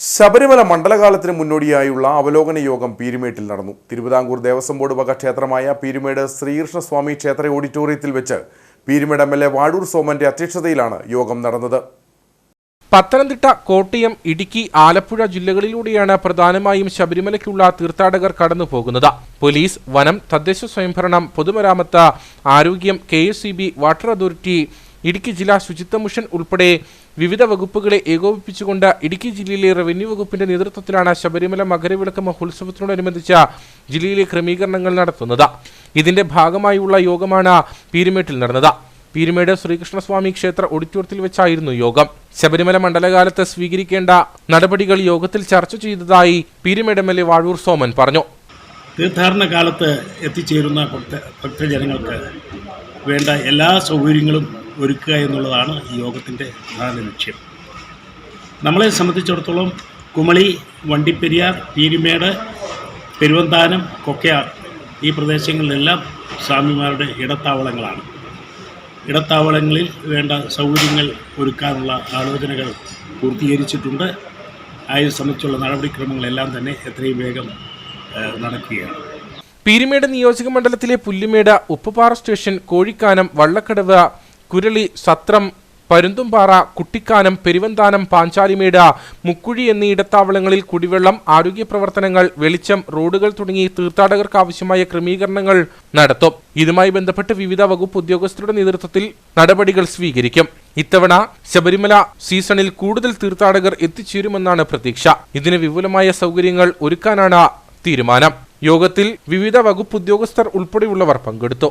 ശബരിമല മണ്ഡലകാലത്തിന് മുന്നോടിയായുള്ള അവലോകന യോഗം പീരുമേട്ടിൽ നടന്നു. തിരുവിതാംകൂർ ദേവസ്വം ബോർഡ് വക ക്ഷേത്രമായ പീരുമേട് ശ്രീകൃഷ്ണസ്വാമി ക്ഷേത്ര ഓഡിറ്റോറിയത്തിൽ വെച്ച് Peerumade M L A Vazhoor സോമന്റെ അധ്യക്ഷതയിലാണ് യോഗം നടന്നത്. പത്തനംതിട്ട കോട്ടയം ഇടുക്കി ആലപ്പുഴ ജില്ലകളിലൂടെയാണ് പ്രധാനമായും ശബരിമലയ്ക്കുള്ള തീർത്ഥാടകർ കടന്നു പോകുന്നത് പോലീസ് വനം തദ്ദേശ സ്വയംഭരണം പൊതുമരാമത്ത് ആരോഗ്യം കെ വാട്ടർ അതോറിറ്റി ഇടുക്കി ജില്ലാ ശുചിത്വ മിഷൻ ഉൾപ്പെടെ വിവിധ വകുപ്പുകളെ ഏകോപിപ്പിച്ചുകൊണ്ട് ഇടുക്കി ജില്ലയിലെ റവന്യൂ വകുപ്പിന്റെ നേതൃത്വത്തിലാണ് ശബരിമല മകരവിളക്ക് മഹോത്സവത്തിനോടനുബന്ധിച്ച് ജില്ലയിലെ ക്രമീകരണങ്ങൾ നടത്തുന്നത്. ഇതിന്റെ ഭാഗമായുള്ള യോഗമാണ് പീരുമേട്ടിൽ നടന്നത്. പീരുമേട് ശ്രീകൃഷ്ണസ്വാമി ക്ഷേത്ര ഓഡിറ്റോറിയത്തിൽ വെച്ചായിരുന്നു യോഗം. ശബരിമല മണ്ഡലകാലത്ത് സ്വീകരിക്കേണ്ട നടപടികൾ യോഗത്തിൽ ചർച്ച ചെയ്തതായി Peerumade M L A Vazhoor Soman പറഞ്ഞു. തീർത്ഥാടന കാലത്ത് എത്തിച്ചേരുന്ന ഭക്ത ഭക്തജനങ്ങൾക്ക് വേണ്ട എല്ലാ സൗകര്യങ്ങളും ഒരുക്കുക എന്നുള്ളതാണ് യോഗത്തിന്റെ പ്രധാന ലക്ഷ്യം. നമ്മളെ സംബന്ധിച്ചിടത്തോളം കുമളി വണ്ടിപ്പെരിയാർ പീരിമേട് പെരുവന്താനം കൊക്കയാർ ഈ പ്രദേശങ്ങളിലെല്ലാം സ്വാമിമാരുടെ ഇടത്താവളങ്ങളാണ്. ഇടത്താവളങ്ങളിൽ വേണ്ട സൗകര്യങ്ങൾ ഒരുക്കാനുള്ള ആലോചനകൾ പൂർത്തീകരിച്ചിട്ടുണ്ട്. അതിനെ സംബന്ധിച്ചുള്ള നടപടിക്രമങ്ങളെല്ലാം തന്നെ എത്രയും വേഗം നടക്കുകയാണ്. പീരുമേട് നിയോജക മണ്ഡലത്തിലെ പുല്ലുമേട് ഉപ്പുപാറ സ്റ്റേഷൻ കോഴിക്കാനം വള്ളക്കടവ് കുരളി സത്രം പരുന്തുംപാറ കുട്ടിക്കാനം പെരുവന്താനം പാഞ്ചാലിമേട് മുക്കുഴി എന്നീ ഇടത്താവളങ്ങളിൽ കുടിവെള്ളം ആരോഗ്യ പ്രവർത്തനങ്ങൾ വെളിച്ചം റോഡുകൾ തുടങ്ങി തീർത്ഥാടകർക്ക് ആവശ്യമായ ക്രമീകരണങ്ങൾ നടത്തും. ഇതുമായി ബന്ധപ്പെട്ട് വിവിധ വകുപ്പ് ഉദ്യോഗസ്ഥരുടെ നേതൃത്വത്തിൽ നടപടികൾ സ്വീകരിക്കും. ഇത്തവണ ശബരിമല സീസണിൽ കൂടുതൽ തീർത്ഥാടകർ എത്തിച്ചേരുമെന്നാണ് പ്രതീക്ഷ. ഇതിന് വിപുലമായ സൗകര്യങ്ങൾ ഒരുക്കാനാണ് തീരുമാനം. യോഗത്തിൽ വിവിധ വകുപ്പ് ഉദ്യോഗസ്ഥർ ഉൾപ്പെടെയുള്ളവർ പങ്കെടുത്തു.